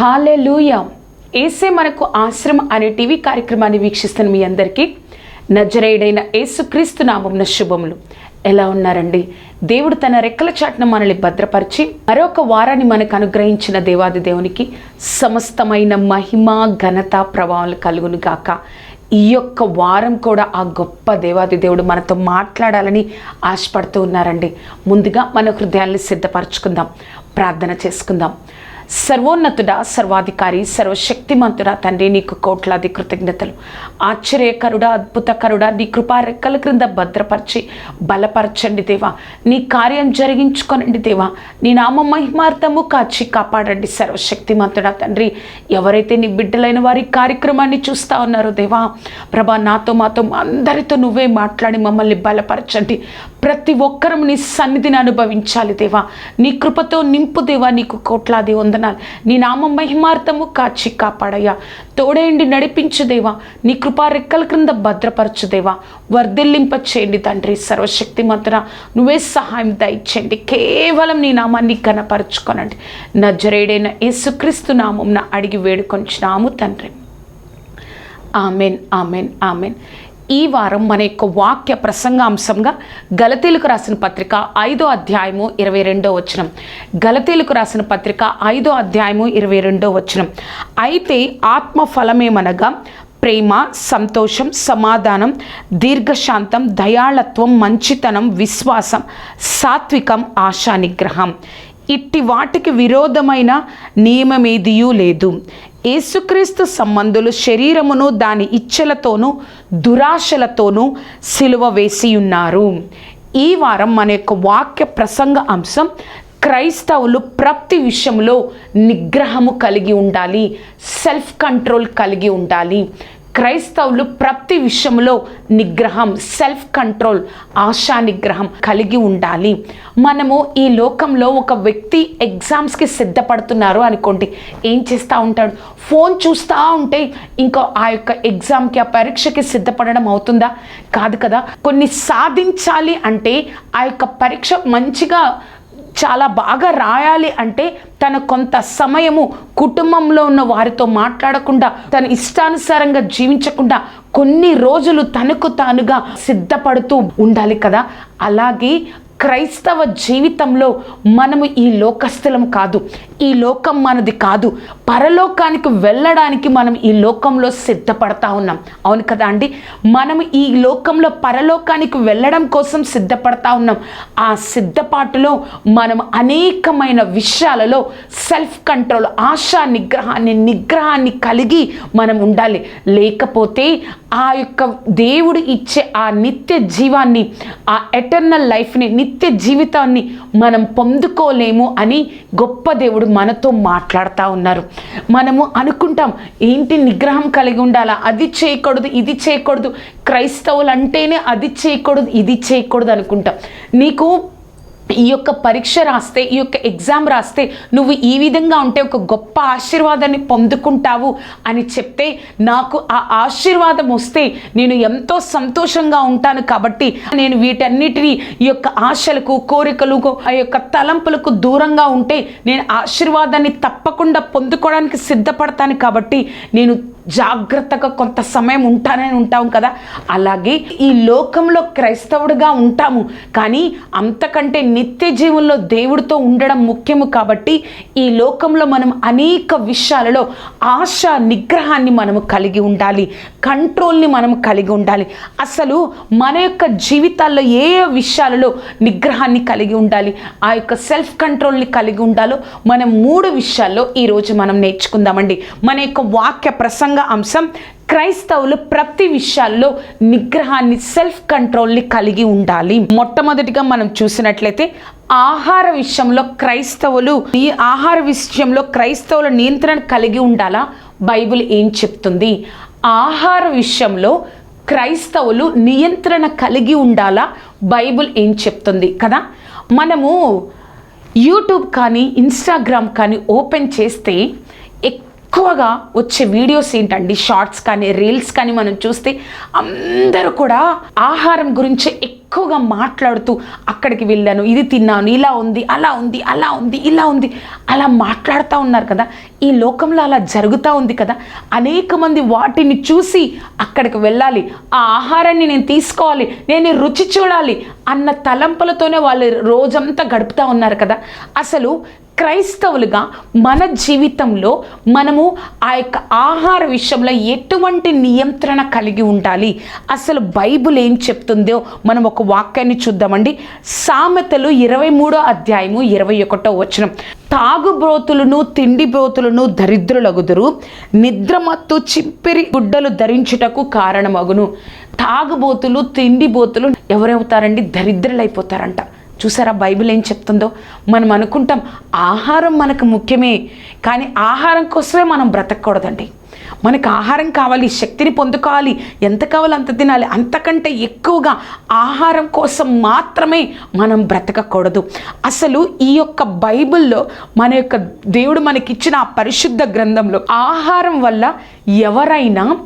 హాలే లూయ ఏసే మనకు ఆశ్రమ అనే టీవీ కార్యక్రమాన్ని వీక్షిస్తున్న మీ అందరికీ నజరేయుడైన యేసుక్రీస్తు నామమున శుభములు. ఎలా ఉన్నారండి? దేవుడు తన రెక్కల చాటును మనల్ని భద్రపరిచి మరొక వారాన్ని మనకు అనుగ్రహించిన దేవాది దేవునికి సమస్తమైన మహిమ ఘనత ప్రభావాలు కలుగును గాక. ఈ యొక్క వారం కూడా ఆ గొప్ప దేవాది దేవుడు మనతో మాట్లాడాలని ఆశపడుతూ ఉన్నారండి. ముందుగా మన హృదయాల్ని సిద్ధపరచుకుందాం. ప్రార్థన చేసుకుందాం. సర్వోన్నతుడా సర్వాధికారి సర్వశక్తిమంతుడా తండ్రి నీకు కోట్లాది కృతజ్ఞతలు. ఆశ్చర్యకరుడా అద్భుతకరుడా నీ కృపా రెక్కల క్రింద భద్రపరిచి బలపరచండి దేవా. నీ కార్యం జరిగించుకోనండి దేవా. నీ నామ మహిమార్థము కాచి కాపాడండి సర్వశక్తిమంతుడా తండ్రి. ఎవరైతే నీ బిడ్డలైన వారి కార్యక్రమాన్ని చూస్తా ఉన్నారో దేవా ప్రభా నాతో మాతో అందరితో నువ్వే మాట్లాడి మమ్మల్ని బలపరచండి. ప్రతి ఒక్కరూ నీ సన్నిధిని అనుభవించాలి దేవా. నీ కృపతో నింపు దేవా నీకు కోట్లాది వందనాలు నీ నామ మహిమార్థము కాచి కాపాడయ్యా. తోడేండి నడిపించుదేవా నీ కృపా రెక్కల క్రింద భద్రపరచుదేవా వర్ధిల్లింప చేయండి తండ్రి సర్వశక్తిమంతున నువ్వే సహాయం దయచేయండి. కేవలం నీ నామాన్ని కనపరచుకోనండి నజరేడైన యేసుక్రీస్తు నామం అడిగి వేడుకొంచినాము తండ్రి. Amen amen amen. ఈ వారం మన యొక్క వాక్య ప్రసంగాంశంగా గలతీలకు రాసిన పత్రిక ఐదో అధ్యాయము ఇరవై రెండో వచనం. గలతీలకు రాసిన పత్రిక ఐదో అధ్యాయము ఇరవై రెండో వచనం. అయితే ఆత్మ ఫలమేమనగా ప్రేమ సంతోషం సమాధానం దీర్ఘశాంతం దయాళత్వం మంచితనం విశ్వాసం సాత్వికం ఆశానిగ్రహం. ఇట్టి వాటికి విరోధమైన నియమమేదియూ లేదు. యేసుక్రీస్తు సంబంధులు శరీరమును దాని ఇచ్చలతోనూ దురాశలతోనూ సిలువ వేసి ఉన్నారు ఈ వారం మన యొక్క వాక్య ప్రసంగ అంశం క్రైస్తవులు ప్రతి విషయంలో నిగ్రహము కలిగి ఉండాలి సెల్ఫ్ కంట్రోల్ కలిగి ఉండాలి. క్రైస్తవులు ప్రతి విషయంలో నిగ్రహం సెల్ఫ్ కంట్రోల్ ఆశా నిగ్రహం కలిగి ఉండాలి. మనము ఈ లోకంలో ఒక వ్యక్తి ఎగ్జామ్స్కి సిద్ధపడుతున్నారు అనుకోండి ఏం చేస్తూ ఉంటాడు? ఫోన్ చూస్తూ ఉంటే ఇంకా ఆ యొక్క ఎగ్జామ్కి ఆ పరీక్షకి సిద్ధపడడం అవుతుందా? కాదు కదా. కొన్ని సాధించాలి అంటే ఆ యొక్క పరీక్ష మంచిగా చాలా బాగా రాయాలి అంటే తన కొంత సమయము కుటుంబంలో ఉన్న వారితో మాట్లాడకుండా తన ఇష్టానుసారంగా జీవించకుండా కొన్ని రోజులు తనకు తానుగా సిద్ధపడుతూ ఉండాలి కదా. అలాగే క్రైస్తవ జీవితంలో మనము ఈ లోకస్థలం కాదు ఈ లోకం మనది కాదు. పరలోకానికి వెళ్ళడానికి మనం ఈ లోకంలో సిద్ధపడతా ఉన్నాం. అవును కదా అండి? మనం ఈ లోకంలో పరలోకానికి వెళ్ళడం కోసం సిద్ధపడతా ఉన్నాం. ఆ సిద్ధపాటులో మనం అనేకమైన విషయాలలో సెల్ఫ్ కంట్రోల్ ఆశా నిగ్రహాన్ని నిగ్రహాన్ని కలిగి మనం ఉండాలి. లేకపోతే ఆ యొక్క దేవుడు ఇచ్చే ఆ నిత్య జీవాన్ని ఆ ఎటర్నల్ లైఫ్ని నిత్య జీవితాన్ని మనం పొందుకోలేము అని గొప్ప దేవుడు మనతో మాట్లాడుతూ ఉన్నారు. మనము అనుకుంటాం ఏంటి నిగ్రహం కలిగి ఉండాలా? అది చేయకూడదు ఇది చేయకూడదు. క్రైస్తవులు అంటేనే అది చేయకూడదు ఇది చేయకూడదు అనుకుంటాం. నీకు ఈ యొక్క పరీక్ష రాస్తే ఈ యొక్క ఎగ్జామ్ రాస్తే నువ్వు ఈ విధంగా ఉంటే ఒక గొప్ప ఆశీర్వాదాన్ని పొందుకుంటావు అని చెప్తే నాకు ఆ ఆశీర్వాదం వస్తే నేను ఎంతో సంతోషంగా ఉంటాను కాబట్టి నేను వీటన్నిటిని ఈ యొక్క ఆశలకు కోరికలకు ఆ యొక్క తలంపులకు దూరంగా ఉంటే నేను ఆశీర్వాదాన్ని తప్పకుండా పొందుకోవడానికి సిద్ధపడతాను కాబట్టి నేను జాగ్రత్తగా కొంత సమయం ఉంటానే ఉంటాం కదా. అలాగే ఈ లోకంలో క్రైస్తవుడిగా ఉంటాము. కానీ అంతకంటే నిత్య జీవంలో దేవుడితో ఉండడం ముఖ్యము కాబట్టి ఈ లోకంలో మనం అనేక విషయాలలో ఆశ నిగ్రహాన్ని మనము కలిగి ఉండాలి. కంట్రోల్ని మనం కలిగి ఉండాలి. అసలు మన యొక్క జీవితాల్లో ఏ ఏ విషయాలలో నిగ్రహాన్ని కలిగి ఉండాలి ఆ యొక్క సెల్ఫ్ కంట్రోల్ని కలిగి ఉండాలో మనం మూడు విషయాల్లో ఈరోజు మనం నేర్చుకుందామండి. మన యొక్క వాక్య ప్రసంగ అంశం క్రైస్తవులు ప్రతి విషయాల్లో నిగ్రహాన్ని సెల్ఫ్ కంట్రోల్ని కలిగి ఉండాలి. మొట్టమొదటిగా మనం చూసినట్లయితే ఆహార విషయంలో క్రైస్తవులు ఈ ఆహార విషయంలో క్రైస్తవుల నియంత్రణ కలిగి ఉండాలా? బైబిల్ ఏం చెప్తుంది? ఆహార విషయంలో క్రైస్తవులు నియంత్రణ కలిగి ఉండాలా? బైబిల్ ఏం చెప్తుంది కదా? మనము యూట్యూబ్ కానీ ఇన్స్టాగ్రామ్ కానీ ఓపెన్ చేస్తే ఎక్కువగా వచ్చే వీడియోస్ ఏంటండి? షార్ట్స్ కానీ రీల్స్ కానీ మనం చూస్తే అందరూ కూడా ఆహారం గురించి ఎక్కువగా మాట్లాడుతూ అక్కడికి వెళ్ళాను ఇది తిన్నాను ఇలా ఉంది అలా ఉంది అలా ఉంది ఇలా ఉంది అలా మాట్లాడుతూ ఉన్నారు కదా? ఈ లోకంలో అలా జరుగుతూ ఉంది కదా? అనేక మంది వాటిని చూసి అక్కడికి వెళ్ళాలి. ఆ ఆహారాన్ని నేను తీసుకోవాలి నేను రుచి చూడాలి అన్న తలంపులతోనే వాళ్ళు రోజంతా గడుపుతూ ఉన్నారు కదా? అసలు క్రైస్తవులుగా మన జీవితంలో మనము ఆ యొక్క ఆహార విషయంలో ఎటువంటి నియంత్రణ కలిగి ఉండాలి? అసలు బైబుల్ ఏం చెప్తుందో మనం ఒక వాక్యాన్ని చూద్దామండి. సామెతలు ఇరవై మూడో అధ్యాయము ఇరవై ఒకటో వచనం. తాగుబ్రోతులను తిండి బ్రోతులను దరిద్రులగుదురు నిద్రమత్తు చిప్పిరి గుడ్డలు ధరించుటకు కారణమగును. తాగుబోతులు తిండి బోతులు ఎవరవుతారండి? దరిద్రులైపోతారంట. చూసారా బైబిల్ ఏం చెప్తుందో? మనం అనుకుంటాం ఆహారం మనకు ముఖ్యమే కానీ ఆహారం కోసమే మనం బ్రతకూడదండి మనకు ఆహారం కావాలి శక్తిని పొందుకోవాలి ఎంత కావాలో అంత తినాలి అంతకంటే ఎక్కువగా ఆహారం కోసం మాత్రమే మనం బ్రతకకూడదు. అసలు ఈ యొక్క బైబిల్లో మన యొక్క దేవుడు మనకిచ్చిన ఆ పరిశుద్ధ గ్రంథంలో ఆహారం వల్ల ఎవరైనా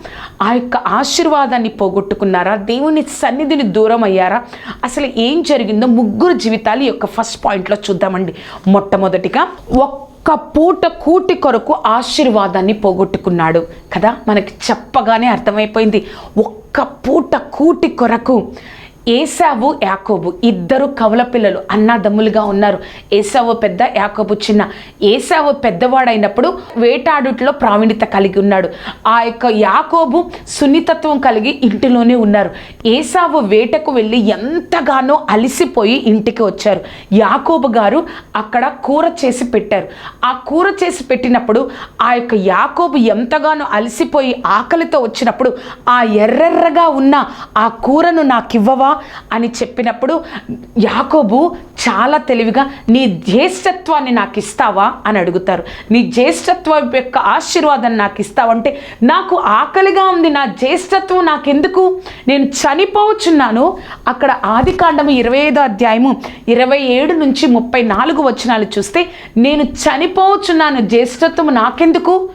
ఆ యొక్క ఆశీర్వాదాన్ని పోగొట్టుకున్నారా? దేవుని సన్నిధిని దూరం అయ్యారా? అసలు ఏం జరిగిందో ముగ్గురు జీవితాలు ఈ యొక్క ఫస్ట్ పాయింట్లో చూద్దామండి. మొట్టమొదటిగా ఒక్క ఒక్క పూట కూటి కొరకు ఆశీర్వాదాన్ని పోగొట్టుకున్నాడు. కదా? మనకి చెప్పగానే అర్థమైపోయింది. ఒక్క పూట కూటి కొరకు ఏసావు యాకోబు ఇద్దరు కవల పిల్లలు అన్నదమ్ములుగా ఉన్నారు. ఏసావు పెద్ద యాకోబు చిన్న. ఏసావు పెద్దవాడైనప్పుడు వేటాడుట్లో ప్రావీణ్యత కలిగి ఉన్నాడు. ఆ యొక్క యాకోబు సున్నితత్వం కలిగి ఇంటిలోనే ఉన్నారు. ఏసావు వేటకు వెళ్ళి ఎంతగానో అలిసిపోయి ఇంటికి వచ్చారు. యాకోబు గారు అక్కడ కూర చేసి పెట్టారు. ఆ కూర చేసి పెట్టినప్పుడు ఆ యొక్క యాకోబు ఎంతగానో అలసిపోయి ఆకలితో వచ్చినప్పుడు ఆ ఎర్రెర్రగా ఉన్న ఆ కూరను నాకివ్వవా? అని చెప్పినప్పుడు యాకోబు చాలా తెలివిగా నీ జ్యేష్ఠత్వాన్ని నాకు ఇస్తావా? అని అడుగుతారు. నీ జ్యేష్ఠత్వం యొక్క ఆశీర్వాదాన్ని నాకు ఇస్తావంటే నాకు ఆకలిగా ఉంది నా జ్యేష్ఠత్వం నాకెందుకు? నేను చనిపోవచ్చున్నాను అక్కడ ఆది కాండము ఇరవై ఐదో అధ్యాయము ఇరవై ఏడు నుంచి ముప్పై నాలుగు వచనాలు చూస్తే నేను చనిపోవచ్చున్నాను జ్యేష్ఠత్వం నాకెందుకు?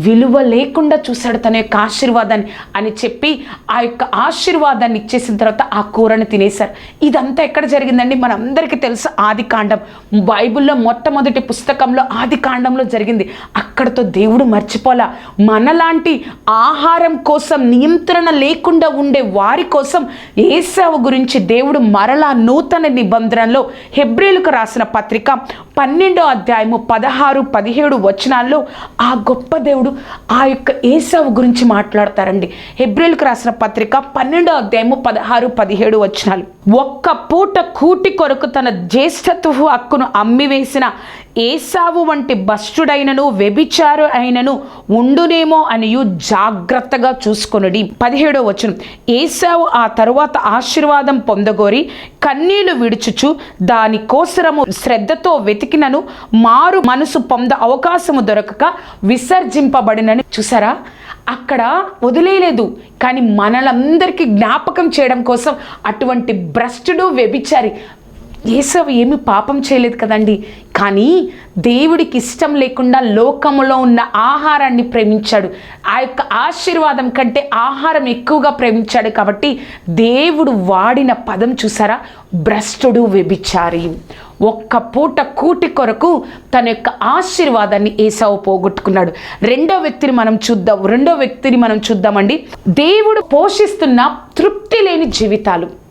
విలువ లేకుండా చూశాడు తన యొక్క ఆశీర్వాదాన్ని అని చెప్పి ఆ యొక్క ఆశీర్వాదాన్ని ఇచ్చేసిన తర్వాత ఆ కూరను తినేశారు. ఇదంతా ఎక్కడ జరిగిందండి? మనందరికీ తెలుసు ఆది కాండం. బైబిల్లో మొట్టమొదటి పుస్తకంలో ఆది కాండంలో జరిగింది. అక్కడతో దేవుడు మర్చిపోలా. మనలాంటి ఆహారం కోసం నియంత్రణ లేకుండా ఉండే వారి కోసం ఏసావు గురించి దేవుడు మరలా నూతన నిబంధనలో హెబ్రిలకు రాసిన పత్రిక పన్నెండో అధ్యాయము పదహారు పదిహేడు వచనాల్లో ఆ గొప్ప దేవుడు ఆ యొక్క ఏసావు గురించి మాట్లాడతారండి. హెబ్రిల్కి రాసిన పత్రిక పన్నెండో అధ్యాయము పదహారు పదిహేడు వచనాలు. ఒక్క పూట కూటి కొరకు తన జ్యేష్ఠత్వ హక్కును అమ్మివేసిన ఏసావు వంటి భష్టుడైనను వ్యభిచారు అయినను ఉండునేమో అనియు జాగ్రత్తగా చూసుకొనుడి. పదిహేడో వచనం. ఏసావు ఆ తరువాత ఆశీర్వాదం పొందగోరి కన్నీళ్ళు విడుచుచు దాని కోసరము శ్రద్ధతో వెతికినను మారు మనసు పొంద అవకాశము దొరకక విసర్జింపబడినని చూసారా? అక్కడ వదిలేయలేదు కానీ మనలందరికీ జ్ఞాపకం చేయడం కోసం అటువంటి భ్రష్టుడు వ్యభిచారి ఏసవి ఏమి పాపం చేయలేదు కదండి. కానీ దేవుడికి ఇష్టం లేకుండా లోకములో ఉన్న ఆహారాన్ని ప్రేమించాడు. ఆ యొక్క ఆశీర్వాదం కంటే ఆహారం ఎక్కువగా ప్రేమించాడు కాబట్టి దేవుడు వాడిన పదం చూసారా? భ్రష్టుడు వ్యభిచారి. ఒక్క పూట కూటి కొరకు తన యొక్క ఆశీర్వాదాన్ని ఏసావు పోగొట్టుకున్నాడు. రెండో వ్యక్తిని మనం చూద్దాం రెండో వ్యక్తిని మనం చూద్దామండి. దేవుడు పోషిస్తున్న తృప్తి లేని జీవితాలు.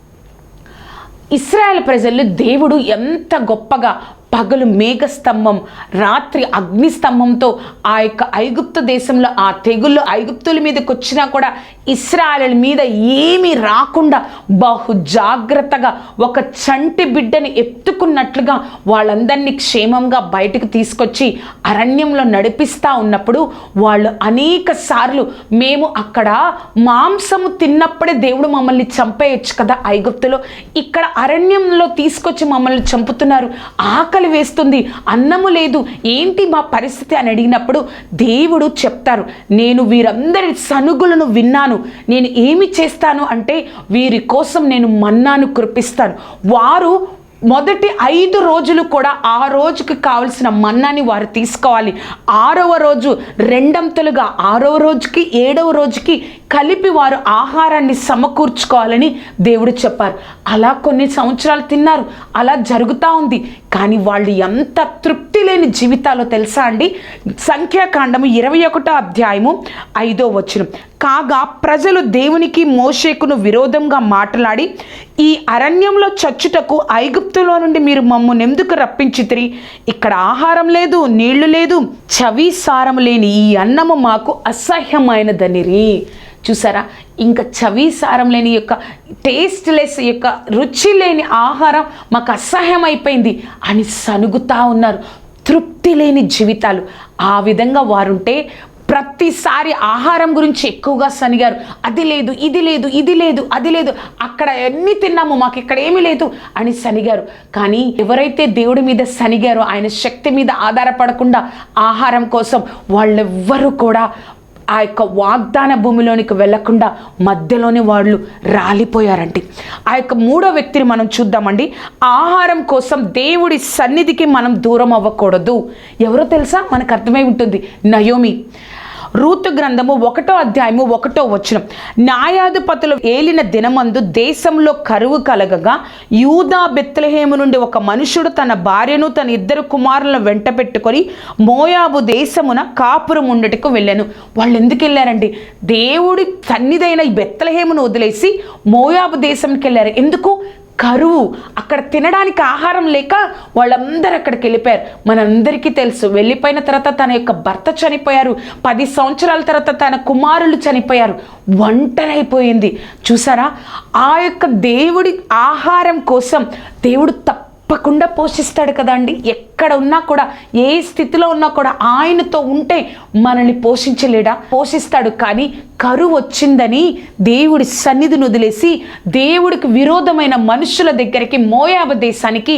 ఇస్రాయల్ ప్రజలు దేవుడు ఎంత గొప్పగా పగలు మేఘస్తంభం రాత్రి అగ్నిస్తంభంతో ఆ యొక్క ఐగుప్తు దేశంలో ఆ తెగుళ్ళు ఐగుప్తుల మీదకి వచ్చినా కూడా ఇస్రాయల్ మీద ఏమీ రాకుండా బహు జాగ్రత్తగా ఒక చంటి బిడ్డని ఎత్తుకున్నట్లుగా వాళ్ళందరినీ క్షేమంగా బయటకు తీసుకొచ్చి అరణ్యంలో నడిపిస్తూ ఉన్నప్పుడు వాళ్ళు అనేక సార్లు మేము అక్కడ మాంసము తిన్నప్పుడే దేవుడు మమ్మల్ని చంపేయచ్చు కదా ఐగుప్తులో. ఇక్కడ అరణ్యంలో తీసుకొచ్చి మమ్మల్ని చంపుతున్నారు. ఆకలి వేస్తుంది. అన్నము లేదు. ఏంటి మా పరిస్థితి అని అడిగినప్పుడు దేవుడు చెప్తారు. నేను వీరందరి సనుగులను విన్నాను. నేను ఏమి చేస్తాను అంటే వీరి కోసం నేను మన్నాను కురిపిస్తాను. వారు మొదటి ఐదు రోజులు కూడా ఆ రోజుకి కావలసిన మన్నాని వారు తీసుకోవాలి. ఆరవ రోజు రెండంతలుగా ఆరవ రోజుకి ఏడవ రోజుకి కలిపి వారు ఆహారాన్ని సమకూర్చుకోవాలని దేవుడు చెప్పారు. అలా కొన్ని సంవత్సరాలు తిన్నారు. అలా జరుగుతూ ఉంది. కానీ వాళ్ళు ఎంత తృప్తి లేని జీవితాలో తెలుసా అండి? సంఖ్యాకాండము ఇరవై ఒకటో అధ్యాయము ఐదో వచనం. కాగా ప్రజలు దేవునికి మోషేకును విరోధంగా మాట్లాడి ఈ అరణ్యంలో చచ్చుటకు ఐగుప్తులో నుండి మీరు మమ్మల్ని ఎందుకు రప్పించితిరి? ఇక్కడ ఆహారం లేదు నీళ్ళు లేదు చవి సారం లేని ఈ అన్నము మాకు అసహ్యమైనదనిరి. చూసారా? ఇంకా చవిసారం లేని యొక్క టేస్ట్లెస్ యొక్క రుచి లేని ఆహారం మాకు అసహ్యం అయిపోయింది అని సనుగుతా ఉన్నారు. తృప్తి లేని జీవితాలు. ఆ విధంగా వారుంటే ప్రతిసారి ఆహారం గురించి ఎక్కువగా సనిగారు. అది లేదు ఇది లేదు ఇది లేదు అది లేదు అక్కడ ఎన్ని తిన్నాము మాకు ఇక్కడ ఏమీ లేదు అని సనిగారు. కానీ ఎవరైతే దేవుడి మీద సనిగారో ఆయన శక్తి మీద ఆధారపడకుండా ఆహారం కోసం వాళ్ళెవ్వరూ కూడా ఆ యొక్క వాగ్దాన భూమిలోనికి వెళ్ళకుండా మధ్యలోనే వాళ్ళు రాలిపోయారండి. ఆ యొక్క మూడో వ్యక్తిని మనం చూద్దామండి. ఆహారం కోసం దేవుడి సన్నిధికి మనం దూరం అవ్వకూడదు. ఎవరో తెలుసా? మనకు అర్థమై ఉంటుంది. నయోమి. రూతు గ్రంథము ఒకటో అధ్యాయము ఒకటో వచనం. న్యాయాధిపతులు ఏలిన దినమందు దేశంలో కరువు కలగగా యూదా బెత్లహేము నుండి ఒక మనుషుడు తన భార్యను తన ఇద్దరు కుమారులను వెంట పెట్టుకొని మోయాబు దేశమున కాపురం ఉండటకు వెళ్ళాను. వాళ్ళు ఎందుకు వెళ్ళారండి? దేవుడి సన్నిధైన ఈ వదిలేసి మోయాబు దేశంకి వెళ్ళారు. ఎందుకు? కరువు అక్కడ తినడానికి ఆహారం లేక వాళ్ళందరూ అక్కడికి వెళ్ళిపోయారు. మనందరికీ తెలుసు వెళ్ళిపోయిన తర్వాత తన యొక్క భర్త చనిపోయారు. పది సంవత్సరాల తర్వాత తన కుమారులు చనిపోయారు. ఒంటరైపోయింది. చూసారా? ఆ యొక్క దేవుడి ఆహారం కోసం దేవుడు తప్ప తప్పకుండా పోషిస్తాడు కదండి ఎక్కడ ఉన్నా కూడా ఏ స్థితిలో ఉన్నా కూడా ఆయనతో ఉంటే మనల్ని పోషించలేడా? పోషిస్తాడు కానీ కరువు వచ్చిందని దేవుడి సన్నిధిని వదిలేసి దేవుడికి విరోధమైన మనుషుల దగ్గరికి మోయాబ దేశానికి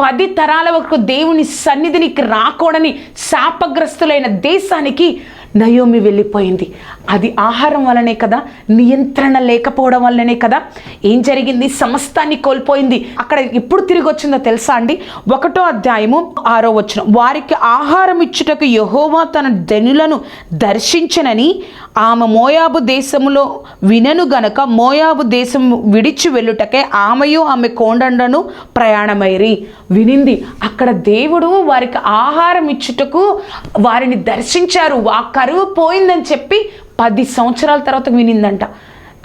పది తరాల వరకు దేవుని సన్నిధినికి రాకూడని శాపగ్రస్తులైన దేశానికి నయోమి వెళ్ళిపోయింది. అది ఆహారం వల్లనే కదా నియంత్రణ లేకపోవడం వల్లనే కదా ఏం జరిగింది? సమస్తాన్ని కోల్పోయింది. అక్కడ ఎప్పుడు తిరిగి వచ్చిందో తెలుసా అండి? ఒకటో అధ్యాయము ఆరో వచ్చిన వారికి ఆహారం ఇచ్చుటకు యహోవా తన ధనులను దర్శించనని ఆమె మోయాబు దేశములో వినను గనక మోయాబు దేశం విడిచి వెళ్ళుటకే ఆమెయు ఆమె కోండను ప్రయాణమైరి వినింది. అక్కడ దేవుడు వారికి ఆహారం ఇచ్చుటకు వారిని దర్శించారు. వాక్ కరువు పోయిందని చెప్పి పది సంవత్సరాల తర్వాత వినిందంట.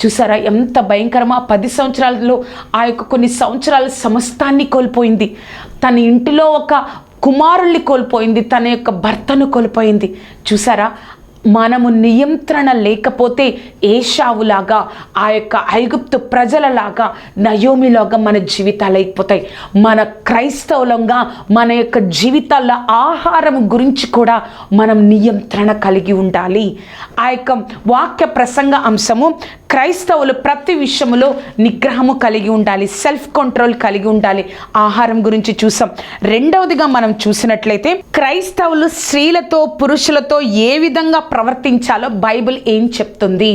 చూసారా ఎంత భయంకరమా? పది సంవత్సరాలలో ఆ యొక్క కొన్ని సంవత్సరాల సమస్తాన్ని కోల్పోయింది. తన ఇంటిలో ఒక కుమారుల్ని కోల్పోయింది తన యొక్క భర్తను కోల్పోయింది. చూసారా? మనము నియంత్రణ లేకపోతే ఏషావులాగా ఆ యొక్క ఐగుప్తు ప్రజలలాగా నయోమిలాగా మన జీవితాలు అయిపోతాయి. మన క్రైస్తవులంగా మన యొక్క జీవితాల ఆహారం గురించి కూడా మనం నియంత్రణ కలిగి ఉండాలి. ఆ యొక్క వాక్య ప్రసంగ అంశము క్రైస్తవులు ప్రతి విషయములో నిగ్రహము కలిగి ఉండాలి సెల్ఫ్ కంట్రోల్ కలిగి ఉండాలి. ఆహారం గురించి చూసాం. రెండవదిగా మనం చూసినట్లయితే క్రైస్తవులు స్త్రీలతో పురుషులతో ఏ విధంగా ప్రవర్తించాలో బైబిల్ ఏం చెప్తుంది?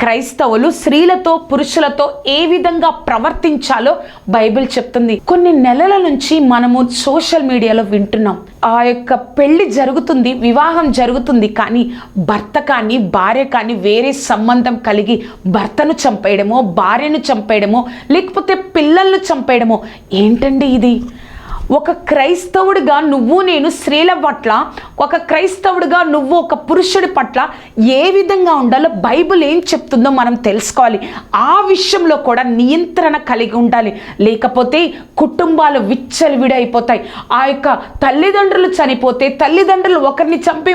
క్రైస్తవులు స్త్రీలతో పురుషులతో ఏ విధంగా ప్రవర్తించాలో బైబిల్ చెప్తుంది. కొన్ని నెలల నుంచి మనము సోషల్ మీడియాలో వింటున్నాం. ఆ యొక్క పెళ్ళి జరుగుతుంది వివాహం జరుగుతుంది కానీ భర్త కానీ భార్య కానీ వేరే సంబంధం కలిగి భర్తను చంపేయడమో భార్యను చంపేయడమో లేకపోతే పిల్లలను చంపేయడమో ఏంటండి ఇది? ఒక క్రైస్తవుడిగా నువ్వు నేను స్త్రీల పట్ల ఒక క్రైస్తవుడిగా నువ్వు ఒక పురుషుడి పట్ల ఏ విధంగా ఉండాలో బైబిల్ ఏం చెప్తుందో మనం తెలుసుకోవాలి. ఆ విషయంలో కూడా నియంత్రణ కలిగి ఉండాలి. లేకపోతే కుటుంబాలు విచ్చలవిడైపోతాయి. ఆ యొక్క తల్లిదండ్రులు చనిపోతే తల్లిదండ్రులు ఒకరిని చంపి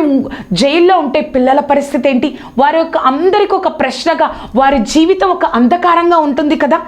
జైల్లో ఉంటే పిల్లల పరిస్థితి ఏంటి? వారి యొక్క అందరికి ఒక ప్రశ్నగా వారి జీవితం ఒక అంధకారంగా ఉంటుంది కదా?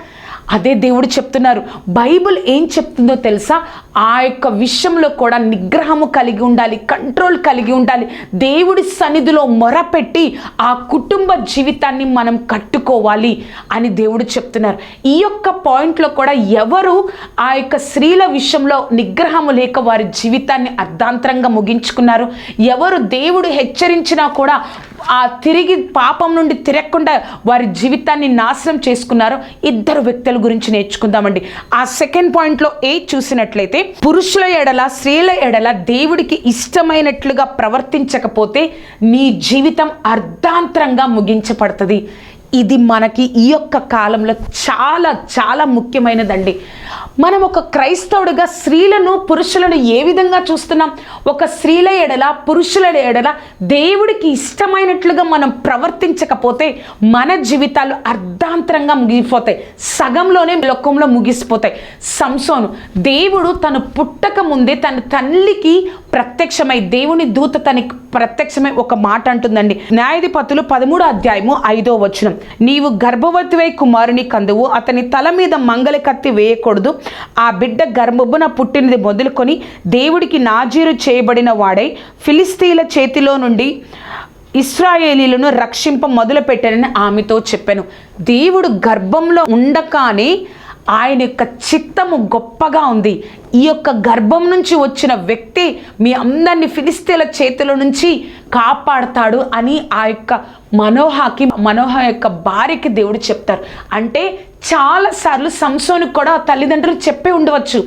అదే దేవుడు చెప్తున్నారు. బైబిల్ ఏం చెప్తుందో తెలుసా? ఆ యొక్క విషయంలో కూడా నిగ్రహము కలిగి ఉండాలి కంట్రోల్ కలిగి ఉండాలి. దేవుడి సన్నిధిలో మొరపెట్టి ఆ కుటుంబ జీవితాన్ని మనం కట్టుకోవాలి అని దేవుడు చెప్తున్నారు. ఈ యొక్క పాయింట్లో కూడా ఎవరు ఆ యొక్క స్త్రీల విషయంలో నిగ్రహము లేక వారి జీవితాన్ని అర్ధాంతరంగా ముగించుకున్నారు? ఎవరు దేవుడు హెచ్చరించినా కూడా ఆ తిరిగి పాపం నుండి తిరగకుండా వారి జీవితాన్ని నాశనం చేసుకున్నారు ఇద్దరు వ్యక్తులు గురించి నేర్చుకుందామండి. ఆ సెకండ్ పాయింట్లో ఏ చూసినట్లయితే పురుషుల ఎడల స్త్రీల ఎడల దేవుడికి ఇష్టమైనట్లుగా ప్రవర్తించకపోతే నీ జీవితం అర్ధాంతరంగా ముగించబడుతుంది. ఇది మనకి ఈ యొక్క కాలంలో చాలా చాలా ముఖ్యమైనదండి. మనం ఒక క్రైస్తవుడిగా స్త్రీలను పురుషులను ఏ విధంగా చూస్తున్నాం? ఒక స్త్రీల ఎడల పురుషుల ఎడల దేవుడికి ఇష్టమైనట్లుగా మనం ప్రవర్తించకపోతే మన జీవితాలు అర్ధాంతరంగా ముగిపోతాయి సగంలోనే లోకంలో ముగిసిపోతాయి. సంసోను దేవుడు తను పుట్టక ముందే తన తల్లికి ప్రత్యక్షమై దేవుని దూత తనకి ప్రత్యక్షమై ఒక మాట అంటుందండి. న్యాయాధిపతులు పదమూడు అధ్యాయము ఐదో వచనం. నీవు గర్భవతివై కుమారుని కందువు అతని తల మీద మంగళ కత్తి వేయకూడదు. ఆ బిడ్డ గర్భమున పుట్టినది మొదలుకొని దేవుడికి నాజీరు చేయబడిన వాడై ఫిలిస్తీన్ల చేతిలో నుండి ఇస్రాయేలీలను రక్షింప మొదలుపెట్టానని ఆమెతో చెప్పాను. దేవుడు గర్భంలో ఉండగానే ఆయన యొక్క చిత్తము గొప్పగా ఉంది. ఈ యొక్క గర్భం నుంచి వచ్చిన వ్యక్తి మీ అందరినీ ఫిలిస్తీన్ల చేతుల నుంచి కాపాడతాడు అని ఆ యొక్క మనోహకి మనోహ యొక్క భార్యకి దేవుడు చెప్తారు. అంటే చాలాసార్లు సంసోనికి కూడా తల్లిదండ్రులు చెప్పే ఉండవచ్చు.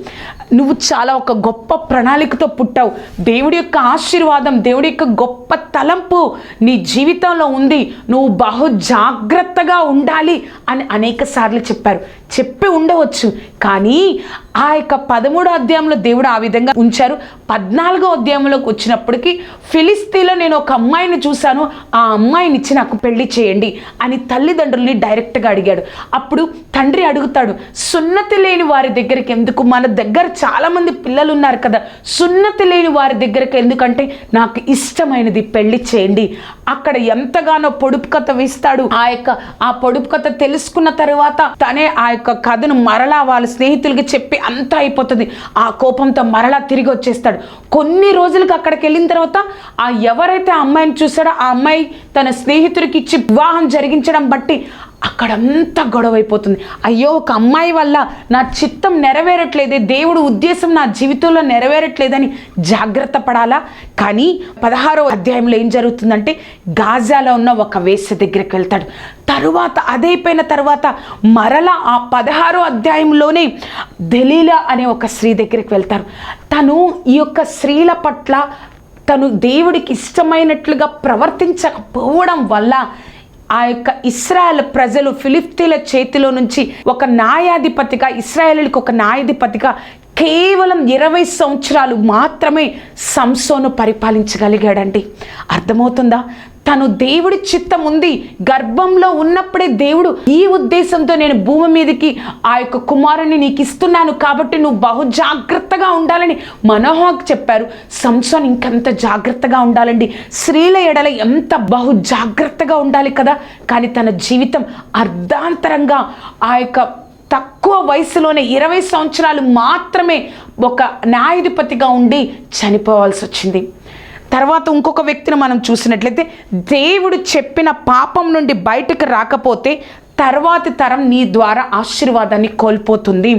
నువ్వు చాలా ఒక గొప్ప ప్రణాళికతో పుట్టావు. దేవుడి యొక్క ఆశీర్వాదం దేవుడి యొక్క గొప్ప తలంపు నీ జీవితంలో ఉంది. నువ్వు బహు జాగ్రత్తగా ఉండాలి అని అనేక సార్లు చెప్పారు. చెప్పి ఉండవచ్చు. కానీ ఆ యొక్క పదమూడో అధ్యాయంలో దేవుడు ఆ విధంగా ఉంచారు. పద్నాలుగో అధ్యాయంలోకి వచ్చినప్పటికీ ఫిలిస్తీన్లో నేను ఒక అమ్మాయిని చూశాను. ఆ అమ్మాయిని ఇచ్చి నాకు పెళ్ళి చేయండి అని తల్లిదండ్రుల్ని డైరెక్ట్గా అడిగాడు. అప్పుడు తండ్రి అడుగుతాడు సున్నతి లేని వారి దగ్గరికి ఎందుకు? మన దగ్గర చాలామంది పిల్లలు ఉన్నారు కదా. సున్నతి లేని వారి దగ్గరికి ఎందుకంటే నాకు ఇష్టమైనది పెళ్ళి చేయండి. అక్కడ ఎంతగానో పొడుపు కథ వేస్తాడు. ఆ యొక్క ఆ పొడుపు కథ తెలుసుకున్న తర్వాత తనే ఆ యొక్క కథను మరలా వాళ్ళ స్నేహితులకి చెప్పి అంతా అయిపోతుంది. ఆ కోపంతో మరలా తిరిగి వచ్చేస్తాడు. కొన్ని రోజులకు అక్కడికి వెళ్ళిన తర్వాత ఆ ఎవరైతే ఆ అమ్మాయిని చూసాడో ఆ అమ్మాయి తన స్నేహితు స్నేహితుడికి ఇచ్చి వివాహం జరిగించడం బట్టి అక్కడంతా గొడవ అయిపోతుంది అయ్యో ఒక అమ్మాయి వల్ల నా చిత్తం నెరవేరట్లేదే దేవుడు ఉద్దేశం నా జీవితంలో నెరవేరట్లేదని జాగ్రత్త పడాలా? కానీ పదహారో అధ్యాయంలో ఏం జరుగుతుందంటే గాజాలో ఉన్న ఒక వేస దగ్గరికి వెళ్తాడు. తరువాత అదైపోయిన తర్వాత మరలా ఆ పదహారో అధ్యాయంలోనే దలీలా అనే ఒక స్త్రీ దగ్గరికి వెళ్తారు. తను ఈ యొక్క స్త్రీల పట్ల తను దేవుడికి ఇష్టమైనట్లుగా ప్రవర్తించకపోవడం వల్ల ఆ యొక్క ఇస్రాయల్ ప్రజలు ఫిలిప్తీల చేతిలో నుంచి ఒక న్యాయాధిపతిగా ఇస్రాయలకు ఒక న్యాయాధిపతిగా కేవలం ఇరవై సంవత్సరాలు మాత్రమే సంసోను పరిపాలించగలిగాడండి. అర్థమవుతుందా? తను దేవుడి చిత్తం ఉంది. గర్భంలో ఉన్నప్పుడే దేవుడు ఈ ఉద్దేశంతో నేను భూమి మీదకి ఆ యొక్క కుమారుని నీకు ఇస్తున్నాను కాబట్టి నువ్వు బహు జాగ్రత్తగా ఉండాలని మనోహక్ చెప్పారు. సంసోన్ ఇంకంత జాగ్రత్తగా ఉండాలండి. స్త్రీల ఎడల ఎంత బహు జాగ్రత్తగా ఉండాలి కదా? కానీ తన జీవితం అర్ధాంతరంగా ఆ యొక్క తక్కువ వయసులోనే ఇరవై సంవత్సరాలు మాత్రమే ఒక న్యాయాధిపతిగా ఉండి చనిపోవాల్సి వచ్చింది. తర్వాత ఇంకొక వ్యక్తిని మనం చూసినట్లయితే దేవుడు చెప్పిన పాపం నుండి బయటకు రాకపోతే తర్వాతి తరం నీ ద్వారా ఆశీర్వాదాన్ని కోల్పోతుంది.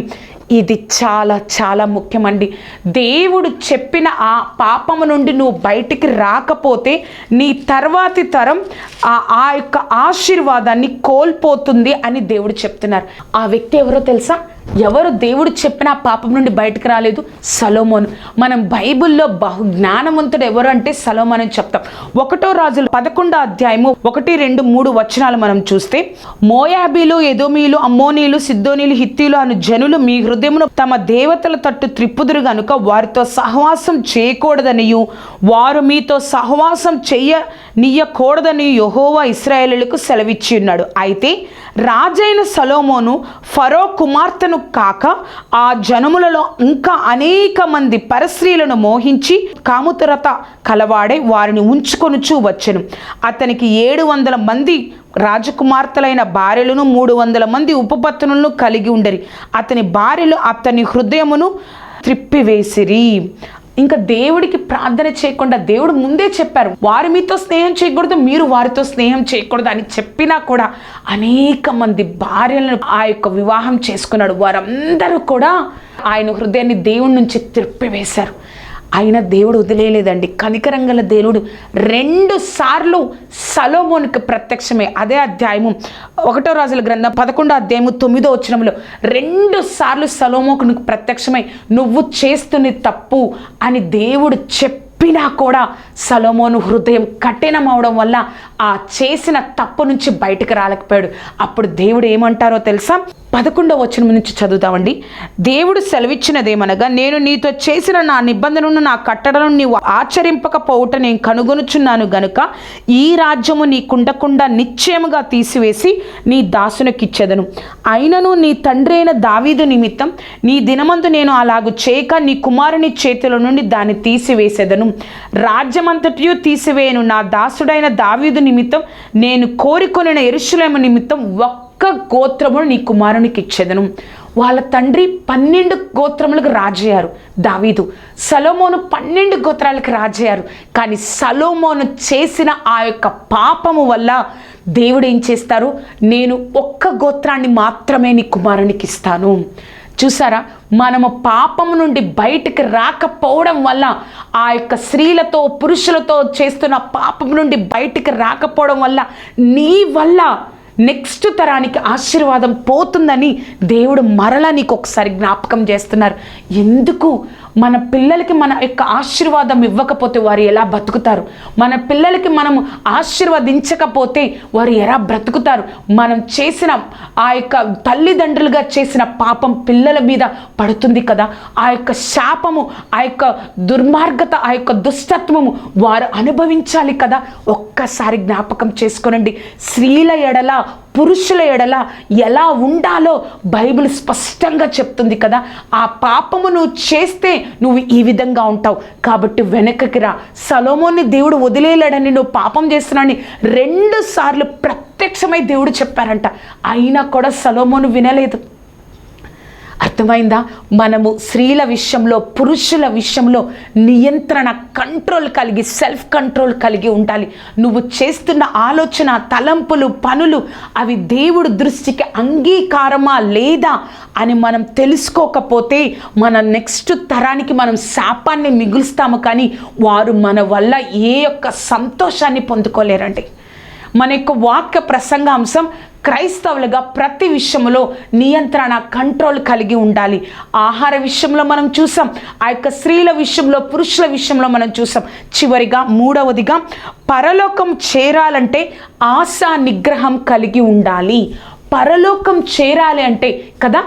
ఇది చాలా చాలా ముఖ్యమండి. దేవుడు చెప్పిన ఆ పాపము నుండి నువ్వు బయటికి రాకపోతే నీ తర్వాతి తరం ఆ ఆ యొక్క ఆశీర్వాదాన్ని కోల్పోతుంది అని దేవుడు చెప్తున్నారు. ఆ వ్యక్తి ఎవరో తెలుసా? ఎవరు దేవుడు చెప్పిన ఆ పాపం నుండి బయటకు రాలేదు? సలోమోను. మనం బైబిల్లో బహు జ్ఞానవంతుడు ఎవరు అంటే సలోమోన్ అని చెప్తాం. ఒకటో రాజులు పదకొండో అధ్యాయము ఒకటి రెండు మూడు వచనాలు మనం చూస్తే మోయాబీలు ఎదోమీలు అమ్మోనీలు సిద్ధోనీలు హిత్తీలు అను జనులు మీ హృదయమును తమ దేవతల తట్టు త్రిప్పుదురు గనుక వారితో సహవాసం చేయకూడదనియు. వారు మీతో సహవాసం చెయ్య నీయకూడదని యహోవా ఇస్రాయేలులకు సెలవిచ్చి ఉన్నాడు. అయితే రాజైన సలోమోను ఫరో కుమార్తెను కాక ఆ జనములలో ఇంకా అనేక మంది పరస్త్రీలను మోహించి కాముతరత కలవాడై వారిని ఉంచుకొనుచూ వచ్చెను. అతనికి ఏడు వందల మంది రాజకుమార్తెలైన భార్యలను మూడు వందల మంది ఉపపత్నులను కలిగి ఉండరి. అతని భార్యలు అతని హృదయమును త్రిప్పివేసిరి. ఇంకా దేవుడికి ప్రార్థన చేయకుండా దేవుడు ముందే చెప్పారు వారు మీతో స్నేహం చేయకూడదు మీరు వారితో స్నేహం చేయకూడదు అని చెప్పినా కూడా అనేక మంది భార్యలను ఆ యొక్క వివాహం చేసుకున్నాడు. వారందరూ కూడా ఆయన హృదయాన్ని దేవుడి నుంచి త్రిప్పివేశారు. అయినా దేవుడు వదిలేయలేదండి. కనికరంగల దేవుడు రెండు సార్లు సలోమోనికి ప్రత్యక్షమే. అదే అధ్యాయము ఒకటో రాజుల గ్రంథం పదకొండో అధ్యాయము తొమ్మిదో వచ్చినంలో రెండు సార్లు సలోమోకు ప్రత్యక్షమై నువ్వు చేస్తున్న తప్పు అని దేవుడు చెప్పినా కూడా సలోమోను హృదయం కఠినం అవడం వల్ల ఆ చేసిన తప్పు నుంచి బయటకు రాలేకపోయాడు. అప్పుడు దేవుడు ఏమంటారో తెలుసా? పదకొండవ వచనం నుంచి చదువుతామండి దేవుడు సెలవిచ్చినదేమనగా నేను నీతో చేసిన నా నిబంధనను నా కట్టడలను నీవు ఆచరింపకపోవుట నేను కనుగొనుచున్నాను గనుక ఈ రాజ్యము నీకుండకుండా నిశ్చయముగా తీసివేసి నీ దాసునికిచ్చెదను. అయినను నీ తండ్రి అయిన దావీదు నిమిత్తం నీ దినమందు నేను అలాగు చేయక నీ కుమారుని చేతుల నుండి దాన్ని తీసివేసేదను. రాజ్యమంతటియు తీసివేయను. నా దాసుడైన దావీదు నిమిత్తం నేను కోరికొనిన ఎరుషులేమ నిమిత్తం ఒక్క గోత్రమును నీ కుమారునికి ఇచ్చేదను. వాళ్ళ తండ్రి పన్నెండు గోత్రములకు రాజయ్యారు దావీదు. సలోమోను పన్నెండు గోత్రాలకు రాజయ్యారు. కానీ సలోమోను చేసిన ఆ యొక్క పాపము వల్ల దేవుడు ఏం చేస్తారు? నేను ఒక్క గోత్రాన్ని మాత్రమే నీ కుమారునికి ఇస్తాను. చూసారా? మనము పాపము నుండి బయటికి రాకపోవడం వల్ల ఆ యొక్క స్త్రీలతో పురుషులతో చేస్తున్న పాపం నుండి బయటికి రాకపోవడం వల్ల నీ వల్ల నెక్స్ట్ తరానికి ఆశీర్వాదం పోతుందని దేవుడు మరలా నీకు ఒకసారి జ్ఞాపకం చేస్తున్నారు. ఎందుకు? మన పిల్లలకి మన యొక్క ఆశీర్వాదం ఇవ్వకపోతే వారు ఎలా బతుకుతారు మన పిల్లలకి మనం ఆశీర్వదించకపోతే వారు ఎలా బ్రతుకుతారు? మనం చేసిన ఆ యొక్క తల్లిదండ్రులుగా చేసిన పాపం పిల్లల మీద పడుతుంది కదా? ఆ యొక్క శాపము ఆ యొక్క దుర్మార్గత ఆ యొక్క దుష్టత్వము వారు అనుభవించాలి కదా? ఒక్కసారి జ్ఞాపకం చేసుకోనండి. స్త్రీల ఎడల పురుషుల ఎడల ఎలా ఉండాలో బైబిల్ స్పష్టంగా చెప్తుంది కదా. ఆ పాపము నువ్వు చేస్తే నువ్వు ఈ విధంగా ఉంటావు. కాబట్టి వెనకకి రా. సలోమోని దేవుడు వదిలేయలేడని నువ్వు పాపం చేస్తున్నాని రెండు సార్లు ప్రత్యక్షమై దేవుడు చెప్పారంట. అయినా కూడా సలోమోను వినలేదు. అర్థమైందా? మనము స్త్రీల విషయంలో పురుషుల విషయంలో నియంత్రణ కంట్రోల్ కలిగి సెల్ఫ్ కంట్రోల్ కలిగి ఉండాలి. నువ్వు చేస్తున్న ఆలోచన తలంపులు పనులు అవి దేవుడు దృష్టికి అంగీకారమా లేదా అని మనం తెలుసుకోకపోతే మన నెక్స్ట్ తరానికి మనం శాపాన్ని మిగులుస్తాము కానీ వారు మన వల్ల ఏ యొక్క సంతోషాన్ని పొందుకోలేరండి. మన యొక్క వాక్య ప్రసంగాంశం క్రైస్తవులుగా ప్రతి విషయంలో నియంత్రణ కంట్రోల్ కలిగి ఉండాలి. ఆహార విషయంలో మనం చూసాం ఆ యొక్క స్త్రీల విషయంలో పురుషుల విషయంలో మనం చూసాం. చివరిగా మూడవదిగా పరలోకం చేరాలంటే ఆశా నిగ్రహం కలిగి ఉండాలి. పరలోకం చేరాలి అంటే కదా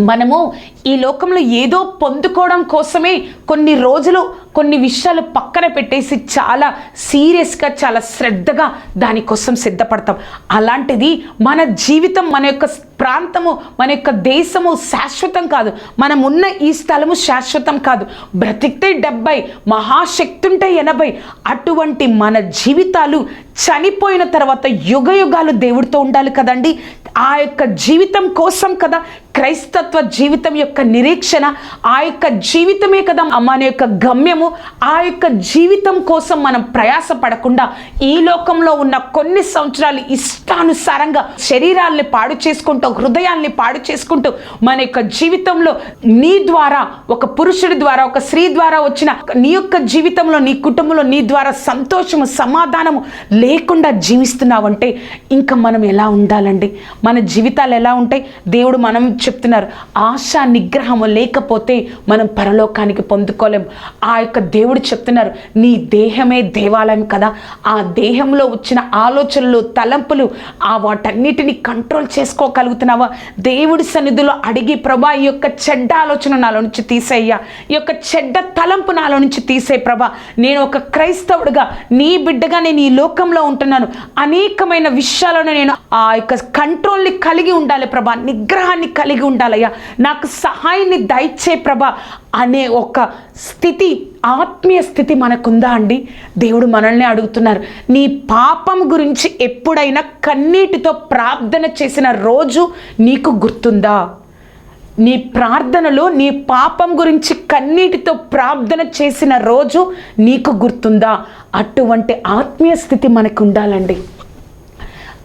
మనము ఈ లోకంలో ఏదో పొందుకోవడం కోసమే కొన్ని రోజులు కొన్ని విషయాలు పక్కన పెట్టేసి చాలా సీరియస్గా చాలా శ్రద్ధగా దానికోసం సిద్ధపడతాం. అలాంటిది మన జీవితం మన యొక్క ప్రాంతము మన యొక్క దేశము శాశ్వతం కాదు. మనం ఉన్న ఈ స్థలము శాశ్వతం కాదు. బ్రతికితే డెబ్బై మహాశక్తి ఉంటే ఎనభై. అటువంటి మన జీవితాలు చనిపోయిన తర్వాత యుగ యుగాలు దేవుడితో ఉండాలి కదండి. ఆ యొక్క జీవితం కోసం కదా క్రైస్తత్వ జీవితం యొక్క యొక్క నిరీక్షణ ఆ యొక్క జీవితమే కదా మన యొక్క గమ్యము ఆ యొక్క జీవితం కోసం మనం ప్రయాస పడకుండా ఈ లోకంలో ఉన్న కొన్ని సంవత్సరాలు ఇష్టానుసారంగా శరీరాల్ని పాడు చేసుకుంటూ హృదయాల్ని పాడు చేసుకుంటూ మన యొక్క జీవితంలో నీ ద్వారా ఒక పురుషుడి ద్వారా ఒక స్త్రీ ద్వారా వచ్చిన నీ యొక్క జీవితంలో నీ కుటుంబంలో నీ ద్వారా సంతోషము సమాధానము లేకుండా జీవిస్తున్నావంటే ఇంకా మనం ఎలా ఉండాలండి? మన జీవితాలు ఎలా ఉంటాయి? దేవుడు మనం చెప్తున్నారు ఆశ నిగ్రహము లేకపోతే మనం పరలోకానికి పొందుకోలేం. ఆ యొక్క దేవుడు చెప్తున్నారు నీ దేహమే దేవాలయం కదా. ఆ దేహంలో వచ్చిన ఆలోచనలు తలంపులు ఆ వాటన్నిటిని కంట్రోల్ చేసుకోగలుగుతున్నావా? దేవుడి సన్నిధిలో అడిగి ప్రభా ఈ యొక్క చెడ్డ ఆలోచన నాలో నుంచి తీసేయ్యా. ఈ యొక్క చెడ్డ తలంపు నాలో నుంచి తీసే ప్రభా. నేను ఒక క్రైస్తవుడిగా నీ బిడ్డగా నేను ఈ లోకంలో ఉంటున్నాను. అనేకమైన విషయాలను నేను ఆ యొక్క కంట్రోల్ని కలిగి ఉండాలి ప్రభా. నిగ్రహాన్ని కలిగి ఉండాలయ్యా. నాకు సహాయాన్ని దయచే ప్రభా అనే ఒక స్థితి ఆత్మీయ స్థితి మనకుందా అండి? దేవుడు మనల్ని అడుగుతున్నారు. నీ పాపం గురించి ఎప్పుడైనా కన్నీటితో ప్రార్థన చేసిన రోజు నీకు గుర్తుందా? నీ ప్రార్థనలో నీ పాపం గురించి కన్నీటితో ప్రార్థన చేసిన రోజు నీకు గుర్తుందా? అటువంటి ఆత్మీయ స్థితి మనకు ఉండాలండి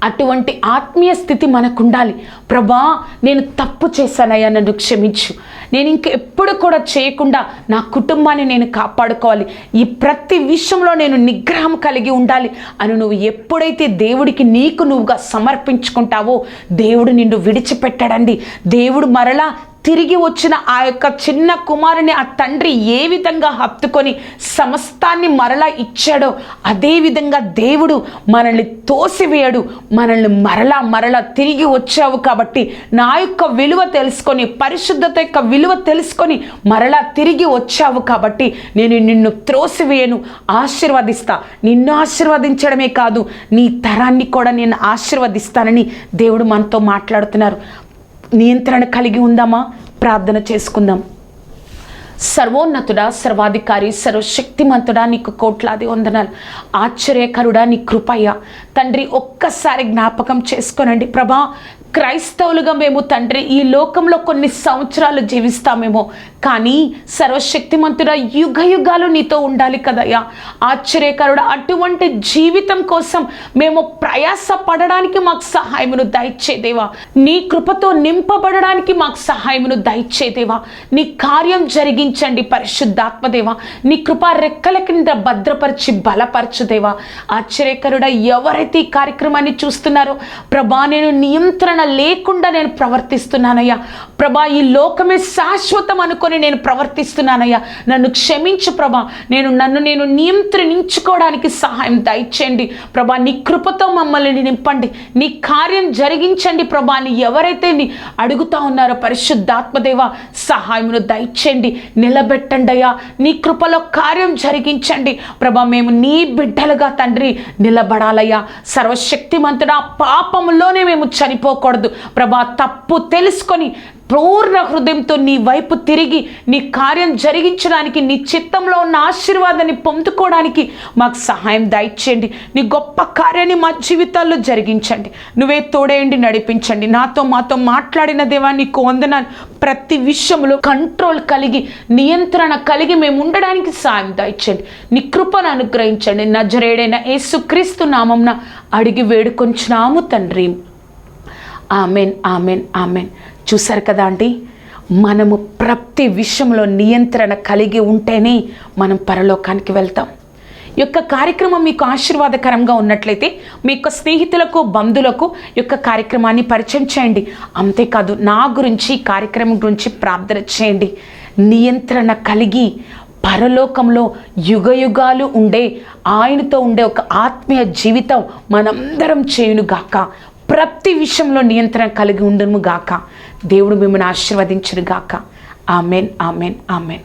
అటువంటి ఆత్మీయ స్థితి మనకు ఉండాలి ప్రభా నేను తప్పు చేశానయ్యా నన్ను క్షమించు. నేను ఇంక ఎప్పుడు కూడా చేయకుండా నా కుటుంబాన్ని నేను కాపాడుకోవాలి. ఈ ప్రతి విషయంలో నేను నిగ్రహం కలిగి ఉండాలి అని నువ్వు ఎప్పుడైతే దేవుడికి నీకు నువ్వుగా సమర్పించుకుంటావో దేవుడు నిన్ను విడిచిపెట్టాడండి. దేవుడు మరలా తిరిగి వచ్చిన ఆ యొక్క చిన్న కుమారుని ఆ తండ్రి ఏ విధంగా హత్తుకొని సమస్తాన్ని మరలా ఇచ్చాడో అదేవిధంగా దేవుడు మనల్ని తోసివేయడు. మనల్ని మరలా మరలా తిరిగి వచ్చావు కాబట్టి నా యొక్క విలువ తెలుసుకొని పరిశుద్ధత యొక్క విలువ తెలుసుకొని మరలా తిరిగి వచ్చావు కాబట్టి నేను నిన్ను త్రోసివేయను ఆశీర్వదిస్తా. నిన్ను ఆశీర్వదించడమే కాదు నీ తరాన్ని కూడా నేను ఆశీర్వదిస్తానని దేవుడు మనతో మాట్లాడుతున్నారు. నియంత్రణ కలిగి ఉందామా? ప్రార్థన చేసుకుందాం. సర్వోన్నతుడా సర్వాధికారి సర్వశక్తిమంతుడా నీకు కోట్లాది వందనాలు. ఆశ్చర్యకరుడా నీ కృపయ్య. తండ్రి ఒక్కసారి జ్ఞాపకం చేసుకోనండి. ప్రభా క్రైస్తవులుగా మేము తండ్రి ఈ లోకంలో కొన్ని సంవత్సరాలు జీవిస్తామేమో. కానీ సర్వశక్తిమంతుడ యుగ యుగాలు నీతో ఉండాలి కదయ్యా. ఆశ్చర్యకరుడు అటువంటి జీవితం కోసం మేము ప్రయాస పడడానికి మాకు సహాయమును దయచేదేవా నీ కృపతో నింపబడడానికి మాకు సహాయమును దయచేదేవా నీ కార్యం జరిగించండి పరిశుద్ధాత్మదేవా నీ కృప రెక్కల కింద భద్రపరిచి బలపరచుదేవా ఆశ్చర్యకరుడ ఎవరైతే ఈ కార్యక్రమాన్ని చూస్తున్నారో ప్రభా నేను నియంత్రణ లేకుండా నేను ప్రవర్తిస్తున్నానయ్యా. ప్రభా ఈ లోకమే శాశ్వతం అనుకొని నేను ప్రవర్తిస్తున్నానయ్యా. నన్ను క్షమించు ప్రభా. నేను నన్ను నేను నియంత్రించుకోవడానికి సహాయం దయచేయండి. ప్రభా నీ కృపతో మమ్మల్ని నింపండి. నీ కార్యం జరిగించండి ప్రభా అని ఎవరైతే నీ అడుగుతా ఉన్నారో పరిశుద్ధాత్మదేవ సహాయమును దయచేయండి. నిలబెట్టండి అయ్యా నీ కృపలో కార్యం జరిగించండి. ప్రభా మేము నీ బిడ్డలుగా తండ్రి నిలబడాలయ్యా. సర్వశక్తిమంతుడా పాపములోనే మేము చనిపోకూడదు. ప్రభా తప్పు తెలుసుకొని పూర్ణ హృదయంతో నీ వైపు తిరిగి నీ కార్యం జరిగించడానికి నీ చిత్తంలో ఉన్న ఆశీర్వాదాన్ని పొందుకోవడానికి మాకు సహాయం దయచేయండి. నీ గొప్ప కార్యాన్ని మా జీవితాల్లో జరిగించండి. నువ్వే తోడేయండి నడిపించండి. నాతో మాతో మాట్లాడిన దేవా నీకు వందనాలు. ప్రతి విషయంలో కంట్రోల్ కలిగి నియంత్రణ కలిగి మేము ఉండడానికి సాయం దయచేయండి. నీ కృపను అనుగ్రహించండి. నజరేడైన యేసుక్రీస్తు నామంన అడిగి వేడుకొంచున్నాము తండ్రి. Amen amen amen. చూసారు కదా అండి మనము ప్రతి విషయంలో నియంత్రణ కలిగి ఉంటేనే మనం పరలోకానికి వెళ్తాం. ఈ యొక్క కార్యక్రమం మీకు ఆశీర్వాదకరంగా ఉన్నట్లయితే మీ యొక్క స్నేహితులకు బంధువులకు యొక్క కార్యక్రమాన్ని పరిచయం చేయండి. అంతేకాదు నా గురించి కార్యక్రమం గురించి ప్రార్థన చేయండి. నియంత్రణ కలిగి పరలోకంలో యుగ యుగాలు ఉండే ఆయనతో ఉండే ఒక ఆత్మీయ జీవితం మనందరం చేయునుగాక. ప్రతి విషయంలో నియంత్రణ కలిగి ఉండను గాక దేవుడు మిమ్మల్ని ఆశీర్వదించను గాక ఆమెన్ ఆమెన్ ఆమెన్.